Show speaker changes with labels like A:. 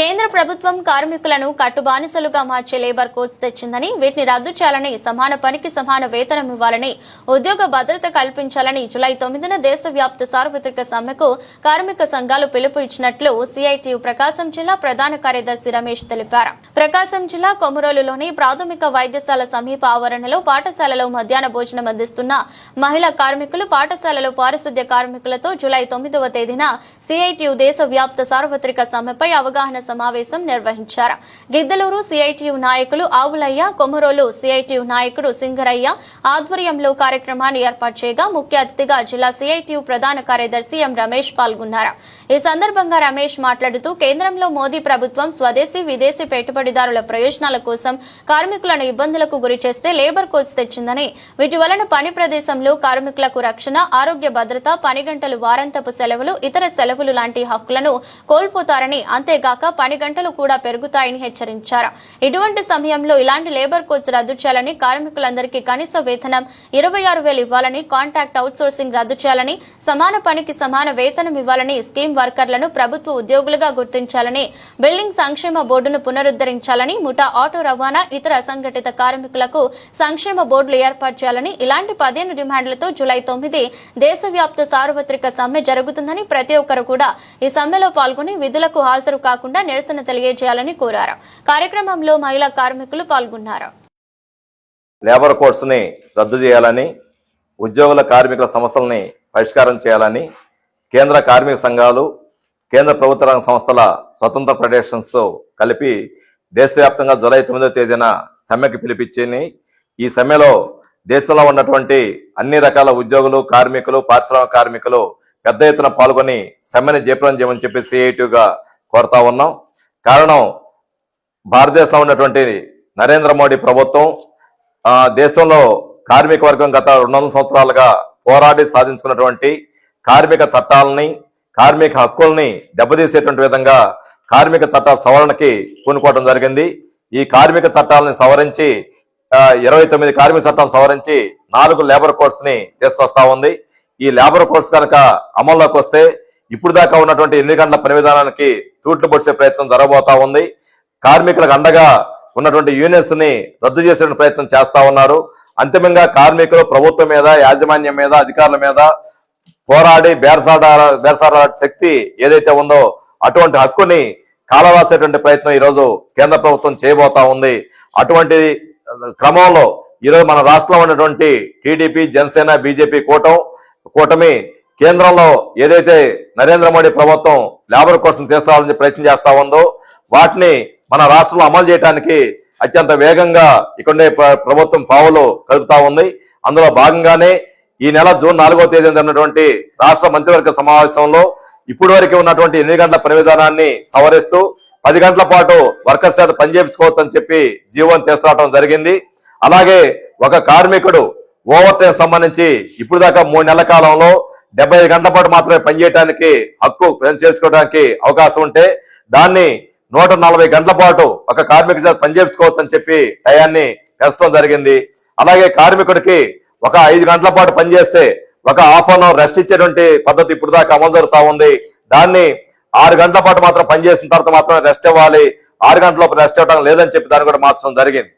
A: కేంద్ర ప్రభుత్వం కార్మికులను కట్టుబానిసలుగా మార్చే లేబర్ కోడ్స్ తెచ్చిందని వీటిని రద్దు చేయాలని సమాన పనికి సమాన వేతనం ఇవ్వాలని ఉద్యోగ భద్రత కల్పించాలని జులై తొమ్మిదిన దేశవ్యాప్త సార్వత్రిక సమ్మెకు కార్మిక సంఘాలు పిలుపు ఇచ్చినట్లు సిఐటియు ప్రకాశం జిల్లా ప్రధాన కార్యదర్శి రమేష్ తెలిపారు. ప్రకాశం జిల్లా కొమరోలులోని ప్రాథమిక వైద్యశాల సమీప ఆవరణలో పాఠశాలలో మధ్యాహ్న భోజనం అందిస్తున్న మహిళా కార్మికులు పాఠశాలలో పారిశుద్ధ్య కార్మికులతో జులై తొమ్మిదవ తేదీన సిఐటియు దేశవ్యాప్త సార్వత్రిక సమ్మెపై అవగాహన సమావేశం నిర్వహించారు. గిద్దలూరు సిఐటియు నాయకులు ఆవులయ్య కొమరోలు సిఐటియు నాయకుడు సింగరయ్య ఆధ్వర్యంలో కార్యక్రమాన్ని ఏర్పాటు చేయగా ముఖ్య అతిథిగా జిల్లా సిఐటియు ప్రధాన కార్యదర్శి ఎం రమేష్ పాల్గొన్నారు. ఈ సందర్భంగా రమేష్ మాట్లాడుతూ కేంద్రంలో మోదీ ప్రభుత్వం స్వదేశీ విదేశీ పెట్టుబడి పెట్టుబడిదారుల ప్రయోజనాల కోసం కార్మికులను ఇబ్బందులకు గురి చేస్తే లేబర్ కోడ్స్ తెచ్చిందని. వీటి వలన పని ప్రదేశంలో కార్మికులకు రక్షణ ఆరోగ్య భద్రత పని గంటలు వారాంతపు సెలవులు ఇతర సెలవులు లాంటి హక్కులను కోల్పోతారని అంతేగాక పని గంటలు కూడా పెరుగుతాయని హెచ్చరించారు. ఇటువంటి సమయంలో ఇలాంటి లేబర్ కోడ్స్ రద్దు చేయాలని కార్మికులందరికీ కనీస వేతనం ఇరవై ఆరు వేలు ఇవ్వాలని కాంట్రాక్ట్ అవుట్సోర్సింగ్ రద్దు చేయాలని సమాన పనికి సమాన వేతనం ఇవ్వాలని స్కీమ్ వర్కర్లను ప్రభుత్వ ఉద్యోగులుగా గుర్తించాలని బిల్డింగ్ సంక్షేమ బోర్డును పునరుద్ధరించాలని ముఠా ఆటో రవాణా ఇతర అసంఘటిత కార్మికులకు సంక్షేమ బోర్డులు ఏర్పాటు చేయాలని ఇలాంటి పదిహేను డిమాండ్లతో జులై తొమ్మిది దేశవ్యాప్త సార్వత్రిక సమ్మె జరుగుతుందని ప్రతి ఒక్కరు కూడా ఈ సమ్మెలో పాల్గొని విధులకు హాజరు కాకుండా నిరసన తెలియజేయాలని కోరారు. కార్యక్రమంలో మహిళా కార్మికులు పాల్గొన్నారు.
B: లేబర్ కోడ్స్ని రద్దు చేయాలని ఉద్యోగుల కార్మికుల సమస్యల్ని పరిష్కారం చేయాలని కేంద్ర కార్మిక సంఘాలు కేంద్ర ప్రభుత్వ రంగ సంస్థల స్వతంత్ర ఫెడరేషన్స్ కలిపి దేశవ్యాప్తంగా జూలై తొమ్మిదో తేదీన సమ్మెకి పిలిపించింది ఈ సమ్మెలో దేశంలో ఉన్నటువంటి అన్ని రకాల ఉద్యోగులు కార్మికులు పారిశ్రామిక కార్మికులు పెద్ద ఎత్తున పాల్గొని సమ్మెని జయప్రదం చేయమని చెప్పి సిఐటిగా కోరుతా ఉన్నాం. కారణం భారతదేశంలో ఉన్నటువంటి నరేంద్ర మోడీ ప్రభుత్వం దేశంలో కార్మిక వర్గం గత రెండు వందల సంవత్సరాలుగా పోరాడి సాధించుకున్నటువంటి కార్మిక చట్టాలని కార్మిక హక్కుల్ని దెబ్బతీసేటువంటి విధంగా కార్మిక చట్ట సవరణకి పూనుకోవడం జరిగింది. ఈ కార్మిక చట్టాలని సవరించి ఇరవై తొమ్మిది కార్మిక చట్టాలను సవరించి నాలుగు లేబర్ కోడ్స్ని తీసుకొస్తా ఉంది. ఈ లేబర్ కోడ్స్ కనుక అమల్లోకి వస్తే ఇప్పుడు దాకా ఉన్నటువంటి ఎన్ని గంటల పని విధానానికి తూట్లు పొడిచే ప్రయత్నం జరగబోతా ఉంది. కార్మికులకు అండగా ఉన్నటువంటి యూనియన్స్ని రద్దు చేసే ప్రయత్నం చేస్తా ఉన్నారు. అంతిమంగా కార్మికులు ప్రభుత్వం మీద యాజమాన్యం మీద అధికారుల మీద పోరాడి బేరసాడ బేరసాడ శక్తి ఏదైతే ఉందో అటువంటి హక్కుని కాలరాసేటువంటి ప్రయత్నం ఈరోజు కేంద్ర ప్రభుత్వం చేయబోతా ఉంది. అటువంటి క్రమంలో ఈరోజు మన రాష్ట్రంలో ఉన్నటువంటి టీడీపీ జనసేన బీజేపీ కూటం కూటమి కేంద్రంలో ఏదైతే నరేంద్ర మోడీ ప్రభుత్వం లేబర్ కోసం తీసుకోవాలని ప్రయత్నం చేస్తా ఉందో వాటిని మన రాష్ట్రంలో అమలు చేయడానికి అత్యంత వేగంగా ఇక్కడ ప్రభుత్వం పావులు కలుపుతా ఉంది. అందులో భాగంగానే ఈ నెల జూన్ నాలుగో తేదీన జరిగినటువంటి రాష్ట్ర మంత్రివర్గ సమావేశంలో ఇప్పుడు వరకు ఉన్నటువంటి ఎనిమిది గంటల పని విధానాన్ని సవరిస్తూ పది గంటల పాటు వర్కర్స్ చేత పనిచేపించుకోవచ్చు అని చెప్పి జీవోని తీసుకురావడం జరిగింది. అలాగే ఒక కార్మికుడు ఓవర్ టైం సంబంధించి ఇప్పుడు దాకా మూడు నెలల కాలంలో డెబ్బై ఐదు గంటల పాటు మాత్రమే పనిచేయడానికి హక్కు చేర్చుకోవడానికి అవకాశం ఉంటే దాన్ని నూట నలభై గంటల పాటు ఒక కార్మికుడి చేత పనిచేపించుకోవచ్చు అని చెప్పి టయాన్ని పెంచడం జరిగింది. అలాగే కార్మికుడికి ఒక ఐదు గంటల పాటు పనిచేస్తే ఒక హాఫ్ అన్ అవర్ రెస్ట్ ఇచ్చేటువంటి పద్ధతి ఇప్పుడు దాకా అమలు జరుగుతా ఉంది. దాన్ని ఆరు గంటల పాటు మాత్రం పనిచేసిన తర్వాత మాత్రమే రెస్ట్ ఇవ్వాలి. ఆరు గంటల రెస్ట్ ఇవ్వడం లేదని చెప్పి దాన్ని కూడా మార్చడం జరిగింది.